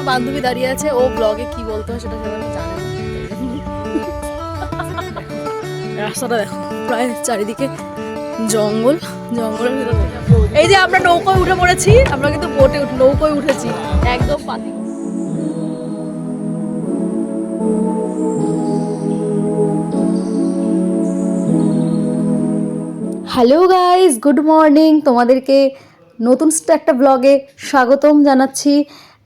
আমার বান্ধবী দাঁড়িয়ে আছে, ও ব্লগে কি বলতে হয় সেটা সেভাবে জানে রাস্তাটা দেখো, প্রায় চারিদিকে জঙ্গল, জঙ্গলের ভিতরে এই যে আমরা নৌকায় উঠে পড়েছি, আমরা কিন্তু বোটে নৌকোয় উঠেছি, একদম পাতি। হ্যালো গাইস গুড মর্নিং তোমাদেরকে নতুন একটা ব্লগে স্বাগতম জানাচ্ছি।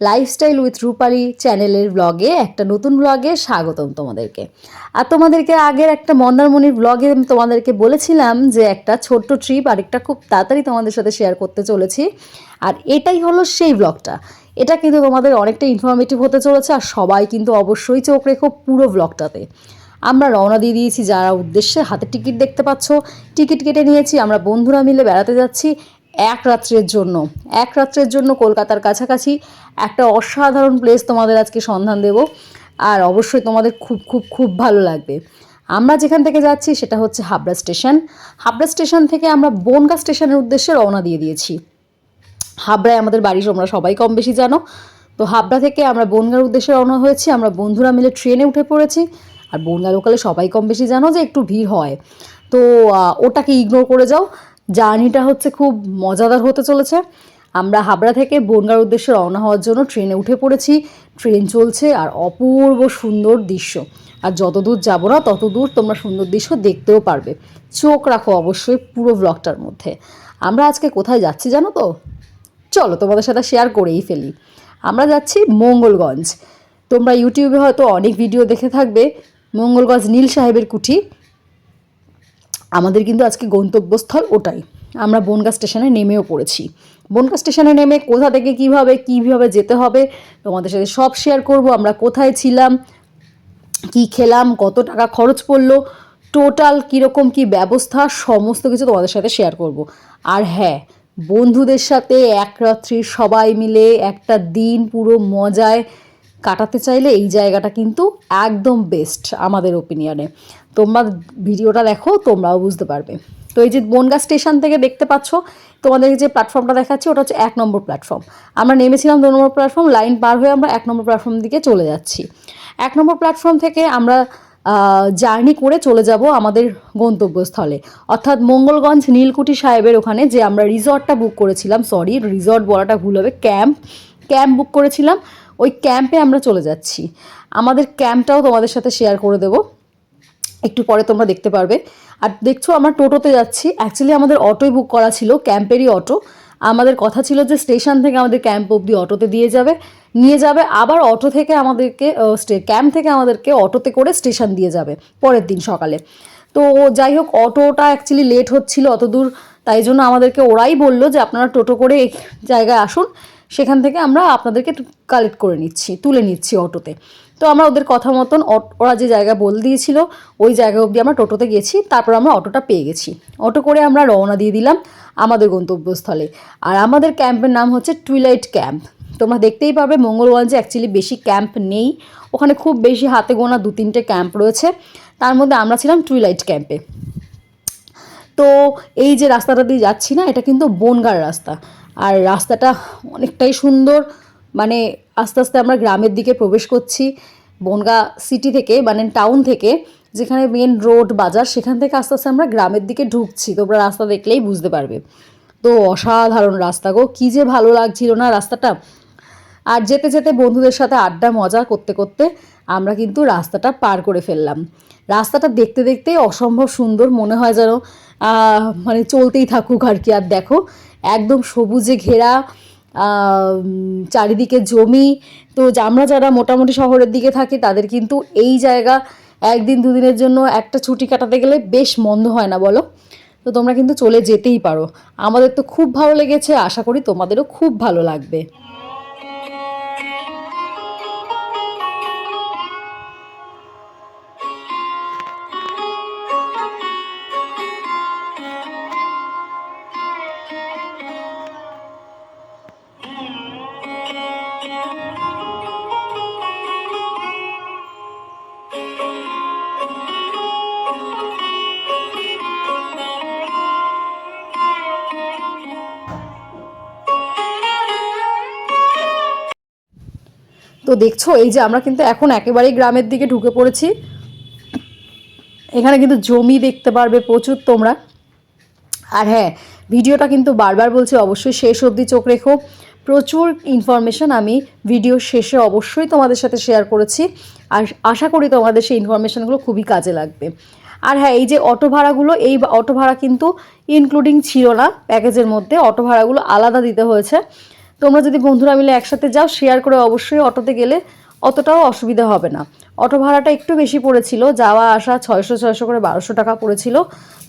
লাইফস্টাইল উইথ রূপালি চ্যানেলের ব্লগে একটা নতুন ব্লগে স্বাগতম তোমাদেরকে। আর তোমাদেরকে আগের একটা মন্দারমণির ব্লগে আমি তোমাদেরকে বলেছিলাম যে একটা ছোট্ট ট্রিপ আর একটা খুব তাড়াতাড়ি তোমাদের সাথে শেয়ার করতে চলেছি। আর এটাই হলো সেই ব্লগটা এটা কিন্তু তোমাদের অনেকটা ইনফরমেটিভ হতে চলেছে আর সবাই কিন্তু অবশ্যই চোখ রেখো পুরো ব্লগটাতে আমরা রওনা দিয়ে দিয়েছি যারা উদ্দেশ্যে। হাতে টিকিট দেখতে পাচ্ছ। টিকিট কেটে নিয়েছি। আমরা বন্ধুরা মিলে বেড়াতে যাচ্ছি। এক রাত্রের জন্য। এক রাত্রের জন্য কলকাতার কাছাকাছি একটা অসাধারণ প্লেস তোমাদের আজকে সন্ধান দেব। আর অবশ্যই তোমাদের খুব খুব খুব ভালো লাগবে। আমরা যেখান থেকে যাচ্ছি সেটা হচ্ছে হাবড়া স্টেশন। হাবড়া স্টেশন থেকে আমরা বনগা স্টেশনের উদ্দেশ্যে রওনা দিয়ে দিয়েছি। হাবড়ায় আমাদের বাড়ি তোমরা সবাই কম বেশি জানো। তো হাবড়া থেকে আমরা বনগার উদ্দেশ্যে রওনা হয়েছি। আমরা বন্ধুরা মিলে ট্রেনে উঠে পড়েছি। আর বনগা লোকালে সবাই কম বেশি জানো যে একটু ভিড় হয়। তো ওটাকে ইগনোর করে যাও। জার্নিটা হচ্ছে খুব মজাদার হতে চলেছে। আমরা হাবড়া থেকে বনগার উদ্দেশ্যে রওনা হওয়ার জন্য ট্রেনে উঠে পড়েছি। ট্রেন চলছে আর অপূর্ব সুন্দর দৃশ্য। আর যত দূর যাব না তত দূর তোমরা সুন্দর দৃশ্য দেখতেও পারবে। চোখ রাখো অবশ্যই পুরো ব্লগটার মধ্যে। আমরা আজকে কোথায় যাচ্ছি জানো তো? চলো তোমাদের সাথে শেয়ার করেই ফেলি। আমরা যাচ্ছি মঙ্গলগঞ্জ। তোমরা ইউটিউবে হয়তো অনেক ভিডিও দেখে থাকবে। মঙ্গলগঞ্জ নীল সাহেবের কুঠি। আমাদের কিন্তু আজকে গন্তব্যস্থল ওটাই। আমরা বনগা স্টেশনে নেমেও পড়েছি। বনগা স্টেশনে নেমে কোথা থেকে কীভাবে, কীভাবে যেতে হবে তোমাদের সাথে সব শেয়ার করব। আমরা কোথায় ছিলাম, কি খেলাম, কত টাকা খরচ পড়ল টোটাল কীরকম কি ব্যবস্থা, সমস্ত কিছু তোমাদের সাথে শেয়ার করব। আর হ্যাঁ বন্ধুদের সাথে এক রাত্রি সবাই মিলে একটা দিন পুরো মজায় কাটাতে চাইলে এই জায়গাটা কিন্তু একদম বেস্ট আমাদের ওপিনিয়নে তোমরা ভিডিওটা দেখো, তোমরাও বুঝতে পারবে। তো এই যে বনগা স্টেশন থেকে দেখতে পাচ্ছ, তোমাদের যে প্ল্যাটফর্মটা দেখাচ্ছি, ওটা হচ্ছে এক নম্বর প্ল্যাটফর্ম। আমরা নেমেছিলাম দু নম্বর প্ল্যাটফর্ম, লাইন পার হয়ে আমরা এক নম্বর প্ল্যাটফর্ম দিকে চলে যাচ্ছি। এক নম্বর প্ল্যাটফর্ম থেকে আমরা জার্নি করে চলে যাব আমাদের গন্তব্যস্থলে। অর্থাৎ মঙ্গলগঞ্জ নীলকুঠি সাহেবের ওখানে যে আমরা রিসর্টটা বুক করেছিলাম, সরি, রিসর্ট বলাটা ভুল হবে, ক্যাম্প ক্যাম্প বুক করেছিলাম, ওই ক্যাম্পে আমরা চলে যাচ্ছি। আমাদের ক্যাম্পটাও তোমাদের সাথে শেয়ার করে দেবো। একটু পরে তোমরা দেখতে পারবে। আর দেখছ, আমরা টোটোতে যাচ্ছি। অ্যাকচুয়ালি আমাদের অটোই বুক করা ছিল ক্যাম্পেরই অটো আমাদের কথা ছিল যে স্টেশন থেকে আমাদের ক্যাম্প অবধি অটোতে দিয়ে যাবে। নিয়ে যাবে, আবার অটো থেকে আমাদেরকে ক্যাম্প থেকে আমাদেরকে অটোতে করে স্টেশন দিয়ে যাবে, পরের দিন সকালে। তো যাই হোক, অটোটা অ্যাকচুয়ালি লেট হচ্ছিল অত দূর। তাই জন্য আমাদেরকে ওরাই বলল যে, আপনারা টোটো করে জায়গায় আসুন। সেখান থেকে আমরা আপনাদেরকে কালেক্ট করে নিচ্ছি, তুলে নিচ্ছি অটোতে। তো আমরা ওদের কথা মতন ওরা যে জায়গা বলে দিয়েছিল, ওই জায়গা অবধি আমরা টোটোতে গেছি, তারপর আমরা অটোটা পেয়ে গেছি। অটো করে আমরা রওনা দিয়ে দিলাম আমাদের গন্তব্যস্থলে। আর আমাদের ক্যাম্পের নাম হচ্ছে টুইলাইট ক্যাম্প তোমরা দেখতেই পাবে মঙ্গলগঞ্জে অ্যাকচুয়ালি বেশি ক্যাম্প নেই। ওখানে খুব বেশি হাতে গোনা দু তিনটে ক্যাম্প রয়েছে। তার মধ্যে আমরা ছিলাম টুইলাইট ক্যাম্পে তো এই যে রাস্তাটা দিয়ে যাচ্ছি না, এটা কিন্তু বনগার রাস্তা। আর রাস্তাটা অনেকটাই সুন্দর। মানে আস্তে আস্তে আমরা গ্রামের দিকে প্রবেশ করছি বনগা সিটি থেকে মানে টাউন থেকে, যেখানে মেন রোড বাজার, সেখান থেকে আস্তে আস্তে আমরা গ্রামের দিকে ঢুকছি। তোমরা রাস্তা দেখলেই বুঝতে পারবে। তো অসাধারণ রাস্তা গো, কী যে ভালো লাগছিল না রাস্তাটা। আর যেতে যেতে বন্ধুদের সাথে আড্ডা, মজা করতে করতে আমরা কিন্তু রাস্তাটা পার করে ফেললাম। রাস্তাটা দেখতে দেখতে অসম্ভব সুন্দর মনে হয় যেন মানে চলতেই থাকুক আর কি। আর দেখো, একদম সবুজে ঘেরা চারিদিকে জমি। তো আমরা যারা মোটামুটি শহরের দিকে থাকি, তাদের কিন্তু এই জায়গা একদিন দুদিনের জন্য একটা ছুটি কাটাতে গেলে বেশ মন্দ হয় না বলো? তো তোমরা কিন্তু চলে যেতেই পারো। আমাদের তো খুব ভালো লেগেছে, আশা করি তোমাদেরও খুব ভালো লাগবে। দেখছ, এই যে আমরা কিন্তু এখন একেবারেই গ্রামের দিকে ঢুকে পড়েছি। এখানে কিন্তু জমি দেখতে পারবে প্রচুর তোমরা। আর হ্যাঁ ভিডিওটা কিন্তু বারবার বলছি, অবশ্যই শেষ অবধি চোখ রেখো। প্রচুর ইনফরমেশন আমি ভিডিও শেষে অবশ্যই তোমাদের সাথে শেয়ার করেছি। আর আশা করি তোমাদের সেই ইনফরমেশনগুলো খুবই কাজে লাগবে। আর হ্যাঁ এই যে অটো ভাড়াগুলো এই অটো ভাড়া কিন্তু ইনক্লুডিং ছিল না প্যাকেজের মধ্যে। অটো ভাড়াগুলো আলাদা দিতে হয়েছে। তোমরা যদি বন্ধুরা মিলে একসাথে যাও শেয়ার করে অবশ্যই অটোতে গেলে অতটাও অসুবিধা হবে না। অটো ভাড়াটা একটু বেশি পড়েছিল, যাওয়া, আসা ছয়শো ছয়শো করে বারোশো টাকা পড়েছিল।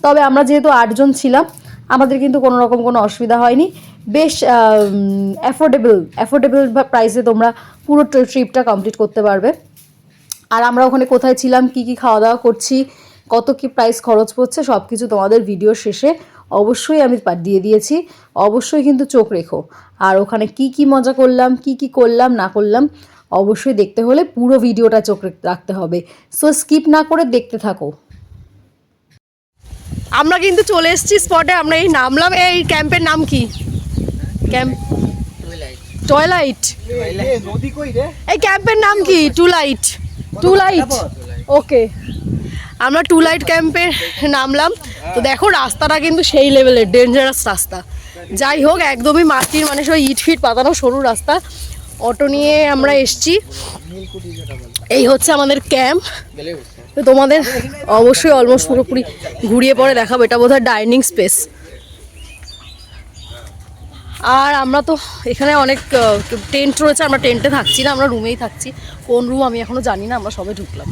তবে আমরা যেহেতু আটজন ছিলাম, আমাদের কিন্তু কোনো রকম কোনো অসুবিধা হয়নি। বেশ অ্যাফোর্ডেবল অ্যাফোর্ডেবল প্রাইসে তোমরা পুরো ট্রিপটা কমপ্লিট করতে পারবে। আর আমরা ওখানে কোথায় ছিলাম, কি কি খাওয়া দাওয়া করছি, কত কি প্রাইস খরচ পড়ছে সব কিছু তোমাদের ভিডিও শেষে অবশ্যই আমি দিয়ে দিয়েছি। অবশ্যই কিন্তু চোখ রেখো। আর ওখানে কি কি মজা করলাম কি কি করলাম না করলাম অবশ্যই দেখতে হলে পুরো ভিডিওটা চোখ রাখতে হবে। সো স্কিপ না করে দেখতে থাকো। আমরা কিন্তু চলে এসেছি স্পটে আমরা এই নামলাম এই ক্যাম্পের নাম কি? ক্যাম্প টয়লাইট নদী কই রে এই ক্যাম্পের নাম কি? Twilight twilight okay আমরা টু লাইট ক্যাম্পে নামলাম। তো দেখো রাস্তাটা কিন্তু সেই লেভেলের ডেঞ্জারাস রাস্তা। যাই হোক, একদমই মাটির মানে সব ইট ফিট পাতানো সরু রাস্তা। অটো নিয়ে আমরা এসছি। এই হচ্ছে আমাদের ক্যাম্প। তোমাদের অবশ্যই অলমোস্ট পুরোপুরি ঘুরিয়ে পরে দেখাবো। এটা বোধহয় ডাইনিং স্পেস। আর আমরা তো এখানে অনেক টেন্ট রয়েছে। আমরা টেন্টে থাকছি না, আমরা রুমেই থাকছি। কোন রুম আমি এখনও জানি না, আমরা সবে ঢুকলাম।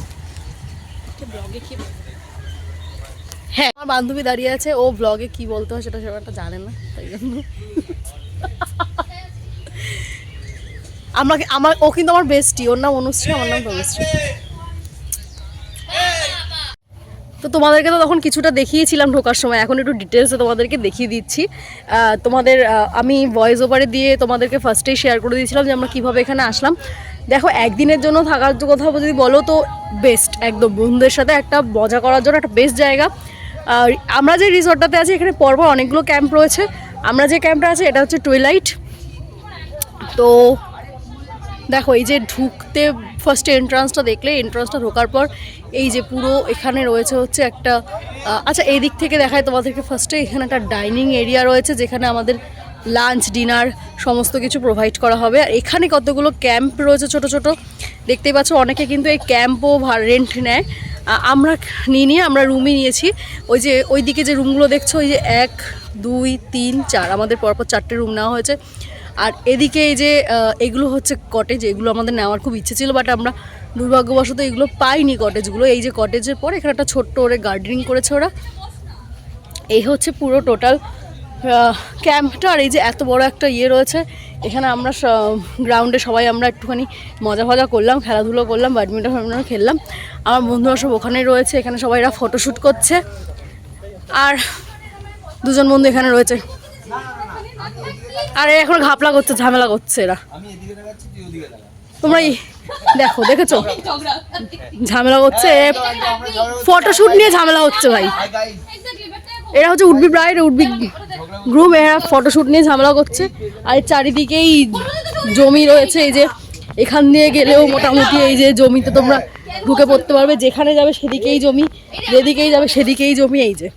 হ্যাঁ আমার বান্ধবী দাঁড়িয়ে আছে, ও ব্লগে কি বলতে হয় সেটা সেটা জানে না, তাই জন্য। আমাকে, আমার, ও কিন্তু আমার বেস্টি ওর নাম অনুশ্রী, আমার নাম তনুশ্রী তো তোমাদেরকে তো তখন কিছুটা দেখিয়েছিলাম ঢোকার সময়, এখন একটু ডিটেলসে তোমাদেরকে দেখিয়ে দিচ্ছি। তোমাদের আমি ভয়েস ওভারে দিয়ে তোমাদেরকে ফার্স্টেই শেয়ার করে দিয়েছিলাম যে আমরা কীভাবে এখানে আসলাম। দেখো, একদিনের জন্য থাকার কথা যদি বলো তো বেস্ট একদম বন্ধুদের সাথে একটা মজা করার জন্য একটা বেস্ট জায়গা। আর আমরা যে রিসর্টটাতে আছি, এখানে পরপর অনেকগুলো ক্যাম্প রয়েছে। আমরা যে ক্যাম্পটা আছে, এটা হচ্ছে টুইলাইট। তো দেখো, এই যে ঢুকতে ফার্স্টে এন্ট্রান্সটা দেখলে এন্ট্রান্সটা ঢোকার পর এই যে পুরো এখানে রয়েছে হচ্ছে একটা আচ্ছা এই দিক থেকে দেখায় তোমাদেরকে ফার্স্টে এখানে একটা ডাইনিং এরিয়া রয়েছে, যেখানে আমাদের লাঞ্চ ডিনার সমস্ত কিছু প্রোভাইড করা হবে। আর এখানে কতগুলো ক্যাম্প রয়েছে ছোট ছোট, দেখতেই পাচ্ছ, অনেকে কিন্তু এই ক্যাম্পও ভা রেন্ট নেয়। আমরা নিয়ে নিয়ে আমরা রুমই নিয়েছি। ওই যে ওই দিকে যে রুমগুলো দেখছ, ওই যে এক, দুই, তিন, চার, আমাদের পরপর চারটে রুম নেওয়া হয়েছে। আর এদিকে এই যে এগুলো হচ্ছে কটেজ এগুলো আমাদের নেওয়ার খুব ইচ্ছে ছিল বাট আমরা দুর্ভাগ্যবশত এগুলো পাইনি কটেজগুলো এই যে কটেজের পর এখানে একটা ছোট্ট ওরে গার্ডেনিং করেছে ওরা। এই হচ্ছে পুরো টোটাল ক্যাম্পটা আর এই যে এত বড় একটা ইয়ে রয়েছে এখানে আমরা গ্রাউন্ডে সবাই আমরা একটুখানি মজা ফজা করলাম খেলাধুলো করলাম ব্যাডমিন্টন ফ্যাডমিন্টন খেললাম। আমার বন্ধুরা সব ওখানে রয়েছে এখানে সবাই এরা ফটোশ্যুট করছে। আর দুজন বন্ধু এখানে রয়েছে। আরে এখন ঘাপলা করছে ঝামেলা করছে এরা। তোমরা এই দেখো দেখেছ? ঝামেলা করছে ফটোশ্যুট নিয়ে ঝামেলা হচ্ছে ভাই। এরা হচ্ছে would be bride, would be group এরা ফটোশ্যুট নিয়ে ঝামেলা করছে। আর চারিদিকেই জমি রয়েছে, এই যে এখান দিয়ে গেলেও মোটামুটি এই যে জমিতে তোমরা ঢুকে পড়তে পারবে, যেখানে যাবে সেদিকেই জমি, যেদিকেই যাবে সেদিকেই জমি, এই যে।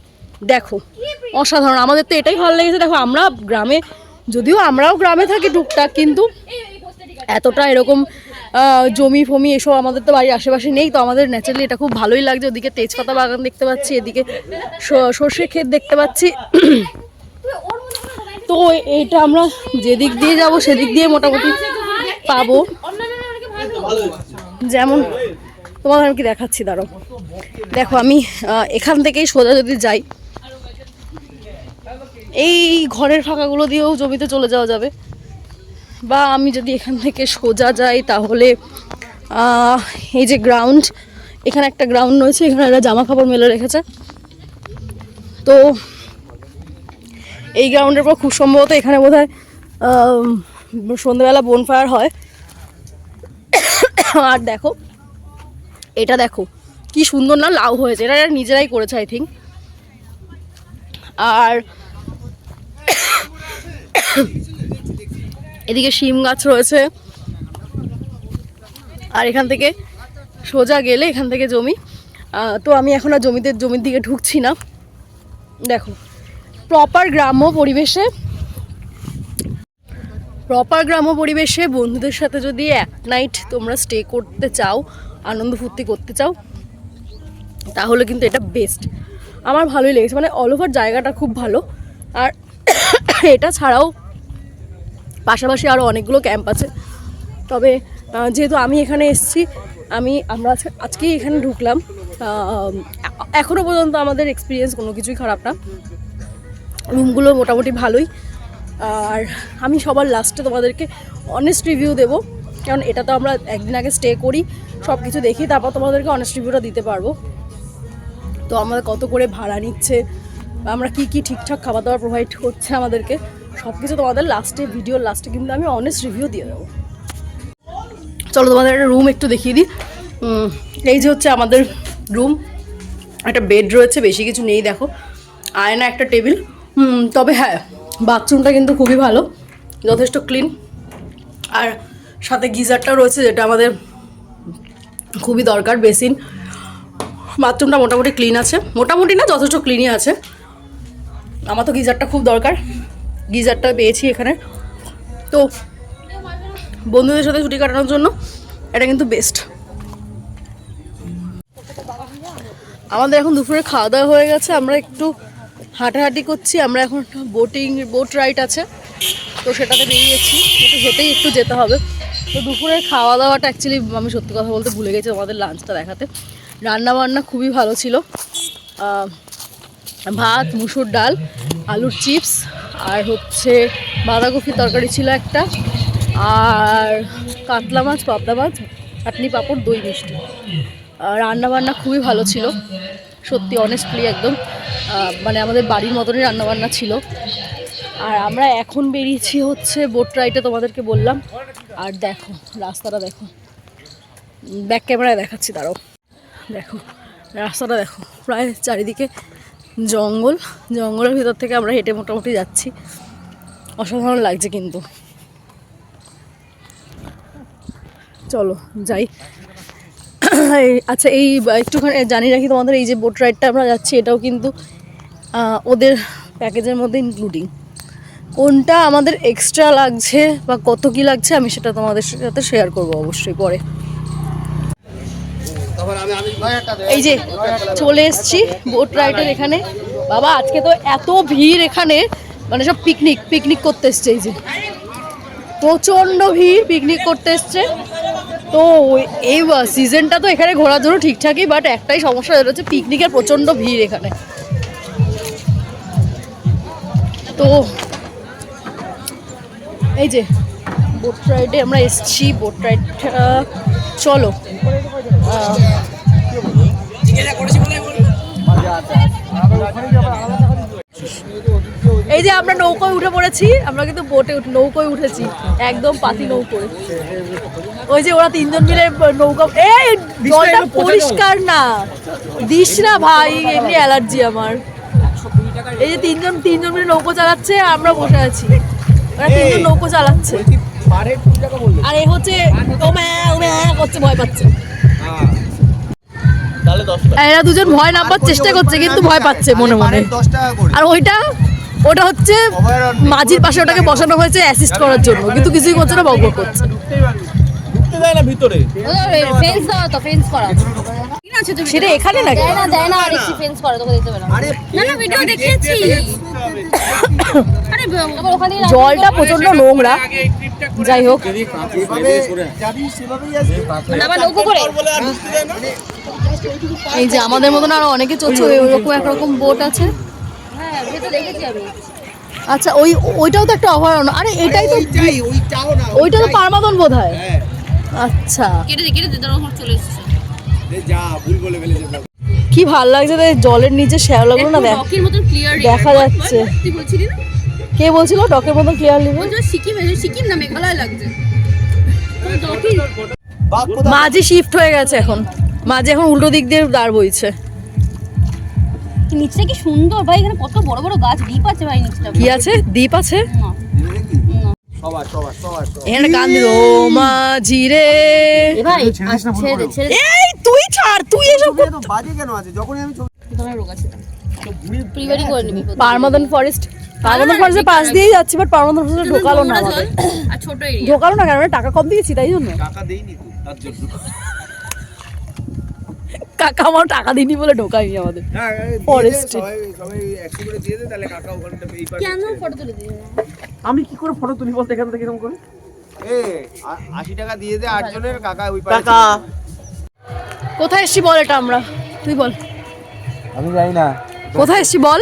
দেখো, অসাধারণ। আমাদের তো এটাই ভালো লেগেছে। দেখো, আমরা গ্রামে, যদিও আমরাও গ্রামে থাকি টুকটাক, কিন্তু এতটা এরকম জমি ফমি এসব আমাদের তো বাড়ির আশেপাশে নেই, তো আমাদের ন্যাচারালি এটা খুব ভালোই লাগছে। ওদিকে তেজপাতা বাগান দেখতে পাচ্ছি, এদিকে সর্ষে ক্ষেত দেখতে পাচ্ছি। তো এটা আমরা যেদিক দিয়ে যাব, সেদিক দিয়ে মোটামুটি পাবো। যেমন তোমাদের আমি কি দেখাচ্ছি দাঁড়ো দেখো আমি এখান থেকেই সোজা যদি যাই, এই ঘরের ফাঁকাগুলো দিয়েও জমিতে চলে যাওয়া যাবে। বা আমি যদি এখান থেকে সোজা যাই তাহলে এই যে গ্রাউন্ড এখানে একটা গ্রাউন্ড রয়েছে, এখানে একটা জামা কাপড় মেলে রেখেছে। তো এই গ্রাউন্ডের পর খুব সম্ভবত এখানে বোধ হয় সন্ধ্যেবেলা বনফায়ার হয়। আর দেখো, এটা দেখো, কি সুন্দর না লাউ হয়েছে, এটা নিজেরাই করেছে আই থিঙ্ক আর এদিকে শিম গাছ রয়েছে। আর এখান থেকে সোজা গেলে এখান থেকে জমি। তো আমি এখন আর জমিতে, জমির দিকে ঢুকছি না। দেখো প্রপার গ্রাম্য পরিবেশে প্রপার গ্রাম্য পরিবেশে বন্ধুদের সাথে যদি এক নাইট তোমরা স্টে করতে চাও, আনন্দ ফুর্তি করতে চাও, তাহলে কিন্তু এটা বেস্ট আমার ভালোই লেগেছে মানে অল ওভার জায়গাটা খুব ভালো। আর এটা ছাড়াও পাশাপাশি আরও অনেকগুলো ক্যাম্প আছে। তবে যেহেতু আমি এখানে এসেছি, আমি, আমরা আজকে, আজকেই এখানে ঢুকলাম। এখনও পর্যন্ত আমাদের এক্সপিরিয়েন্স কোনো কিছুই খারাপ না। রুমগুলো মোটামুটি ভালোই। আর আমি সবার লাস্টে তোমাদেরকে অনেস্ট রিভিউ দেবো। কারণ এটা তো আমরা একদিন আগে স্টে করি সব কিছু দেখি, তারপর তোমাদেরকে অনেস্ট রিভিউটা দিতে পারব। তো আমাদের কত করে ভাড়া নিচ্ছে, আমরা কি কি ঠিকঠাক খাবার দাবার প্রোভাইড করছে আমাদেরকে। সব কিছু তোমাদের লাস্টে ভিডিওর লাস্টে কিন্তু আমি অনেস্ট রিভিউ দিয়ে দেবো। চলো তোমাদের একটা রুম একটু দেখিয়ে দিই। এই যে হচ্ছে আমাদের রুম একটা বেড রয়েছে, বেশি কিছু নেই, দেখো। আয়না, একটা টেবিল তবে হ্যাঁ বাথরুমটা কিন্তু খুবই ভালো, যথেষ্ট ক্লিন আর সাথে গিজারটাও রয়েছে, যেটা আমাদের খুবই দরকার বেসিন বাথরুমটা মোটামুটি ক্লিন আছে। মোটামুটি না, যথেষ্ট ক্লিনই আছে। আমার তো গিজারটা খুব দরকার। গিজারটা পেয়েছি এখানে। তো বন্ধুদের সাথে ছুটি কাটানোর জন্য এটা কিন্তু বেস্ট আমাদের এখন দুপুরে খাওয়া দাওয়া হয়ে গেছে, আমরা একটু হাঁটাহাঁটি করছি, আমরা এখন বোটিং বোট রাইড আছে, তো সেটাতে বেরিয়েছি, একটু হেঁটেই একটু যেতে হবে। তো দুপুরে খাওয়া দাওয়াটা অ্যাকচুয়ালি আমি সত্যি কথা বলতে ভুলে গেছি আমাদের লাঞ্চটা দেখাতে। রান্না বান্না খুবই ভালো ছিল ভাত, মুসুর ডাল, আলুর চিপস আর হচ্ছে বাঁধাকপির তরকারি ছিল একটা আর কাতলা মাছ, পাবদা মাছ, চাটনি পাঁপড়, দই মিষ্টি। রান্না বান্না খুবই ভালো ছিল। সত্যি অনেস্টলি একদম মানে আমাদের বাড়ির মতনই রান্নাবান্না ছিল। আর আমরা এখন বেরিয়েছি হচ্ছে বোট রাইডে তোমাদেরকে বললাম। আর দেখো, রাস্তাটা দেখো। ব্যাক ক্যামেরায় দেখাচ্ছি তারাও দেখো, রাস্তাটা দেখো, প্রায় চারিদিকে জঙ্গল, জঙ্গলের ভিতর থেকে আমরা হেঁটে মোটামুটি যাচ্ছি। অসাধারণ লাগছে কিন্তু। চলো, যাই। আচ্ছা এই একটুখানি জানি রাখি তোমাদের, এই যে বোট রাইডটা আমরা যাচ্ছি, এটাও কিন্তু ওদের প্যাকেজের মধ্যে ইনক্লুডিং কোনটা আমাদের এক্সট্রা লাগছে বা কত কি লাগছে আমি সেটা তোমাদের সাথে শেয়ার করব অবশ্যই পরে। এই যে চলে এসছি বোট রাইডের এখানে। বাবা আজকে তো এত ভিড় এখানে। মানে সব পিকনিক পিকনিক করতে এসছে এই যে। প্রচণ্ড ভিড় পিকনিক করতে এসছে। তো এই সিজনটা তো এখানে ঘোরার জন্য ঠিকঠাকই বাট একটাই সমস্যা হচ্ছে পিকনিকের প্রচণ্ড ভিড় এখানে। তো এই যে বোট রাইডে আমরা এসছি বোট রাইড চলো। এই যে আমরা নৌকোয় উঠে পড়েছি আমরা কিন্তু বোটে নৌকোয় উঠেছি একদম পাতি নৌকোয়। ওই যে ওরা তিনজন মিলে নৌকা এই জলটা পরিষ্কার না। দিস না ভাই এমনি অ্যালার্জি আমার। এই যে তিনজন তিনজন মিলে নৌকো চালাচ্ছে আর আমরা বসে আছি। ওরা তিনজন নৌকো চালাচ্ছে। আর এ হচ্ছে ও ম্যা ও ম্যা করছে ভয় পাচ্ছে। এরা দুজন ভয় না পাওয়ার চেষ্টা করছে কিন্তু ভয় পাচ্ছে মনে মনে করে। আর ওইটা ওটা হচ্ছে মাঝির পাশে ওটাকে বসানো হয়েছে অ্যাসিস্ট করার জন্য কিন্তু কিছুই করছে না বকবক করছে। ঢুকতে দেয় না ভিতরে। সেটা এখানে নাকি? না না আর একটু ফেন্স করে তোকে দেখতে পেলাম। আরে না না ভিডিও দেখিয়েছি। আরে আবার ওখানে জলটা প্রচণ্ড নোংরা। যাই হোক। যেভাবে যাবি সেভাবেই আসবি আবার নৌকো করে। বলে আর ঢুকতে দেয় না। এই যে আমাদের মতন আরও অনেকে চলছে ওইরকম একরকম বোট আছে। হ্যাঁ ভিডিও দেখেছি আমি। আচ্ছা ওই ওইটাও তো একটা অভয়ারণ্য। আরে এটাই তো ওইটাই ওইটাও না ওইটা তো পারমাদন বোধ হয়। হ্যাঁ। আচ্ছা। কি ভালো লাগছে জলের নিচে শ্যাওলাগুলো না দেখ যাচ্ছে। কে বলছিল? ডকের মতো ক্লিয়ারলি বলছো সিকিম সিকিম না মেঘালয় লাগছে। কোথায় শিফট হয়ে গেছে এখন। মাঝে এখন উল্টো দিক দিয়ে দাঁড় বইছে। নিচটা কি সুন্দর ভাই এখানে কত বড় বড় গাছ দ্বীপ আছে ভাই নিচটা। কি আছে? দ্বীপ আছে? এখানে গান দিল মাঝি রে। ভাই ছেড়ে ছেড়ে এই তুই ছাড় তুই এসব বাজে কেন আছে? যখনই আমি ছবি তোমার রোগ আছে। প্রিভেডি করে নিবি পারমাদন ফরেস্ট পাশ দিয়েই যাচ্ছি বাট ঢোকালো না আমাদের। আর ছোট এরিয়া ঢোকালো না কারণ টাকা কম দিয়েছি তাই জন্য। টাকা দেইনি তো তার জন্য। কাকা আমার টাকা দিইনি বলে ঢোকায়নি আমাদের। হ্যাঁ কেন ফটো তুলে আমি কি করে ফটো তুলি বলতে এখান থেকে এরকম করে? এ আ- আশি টাকা দিয়ে দে আটজনের কাকা ওই পাশে টাকা কোথায় এসছি বল এটা আমরা? তুই বল। আমি জানি না। কোথায় এসছি বল?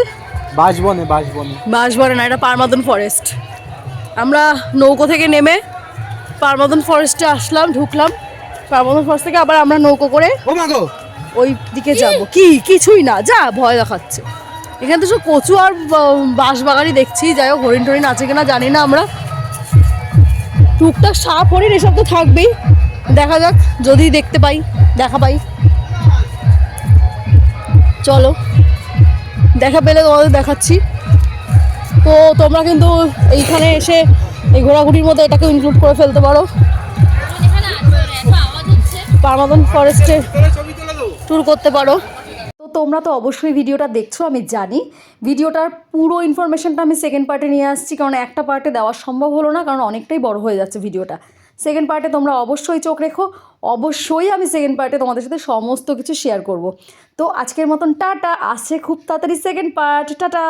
বাসবনে বাসবনে। বাঁশবরে না এটা পারমাদন ফরেস্ট আমরা নৌকো থেকে নেমে পারমাদন ফরেস্টে আসলাম ঢুকলাম। পারমাদন ফরেস্ট থেকে আবার আমরা নৌকো করে ও ওই দিকে যাব। কি কিছুই না যা ভয় দেখাচ্ছে। এখানে তো সব কচু আর বাঁশ বাগানই দেখছি। যাই হোক হরিণ টরিণ আছে কিনা জানি না আমরা। টুকটাক সাপ হরিণ এসব তো থাকবেই। দেখা যাক যদি দেখতে পাই দেখা পাই। চলো। দেখা পেলে তোমাদের দেখাচ্ছি। তো তোমরা কিন্তু এইখানে এসে এই ঘোরাঘুরির মধ্যে এটাকে ইনক্লুড করে ফেলতে পারো। পারমাদন ফরেস্টে ট্যুর করতে পারো। তো তোমরা তো অবশ্যই ভিডিওটা দেখছ, আমি জানি। ভিডিওটার পুরো ইনফরমেশনটা আমি সেকেন্ড পার্টে নিয়ে আসছি, কারণ একটা পার্টে দেওয়া সম্ভব হলো না, কারণ অনেকটাই বড় হয়ে যাচ্ছে ভিডিওটা সেকেন্ড পার্টে তোমরা অবশ্যই চোখ রেখো। অবশ্যই আমি সেকেন্ড পার্টে তোমাদের সাথে সমস্ত কিছু শেয়ার করব। তো আজকের মতন টাটা আছে খুব তাড়াতাড়ি সেকেন্ড পার্ট টাটা!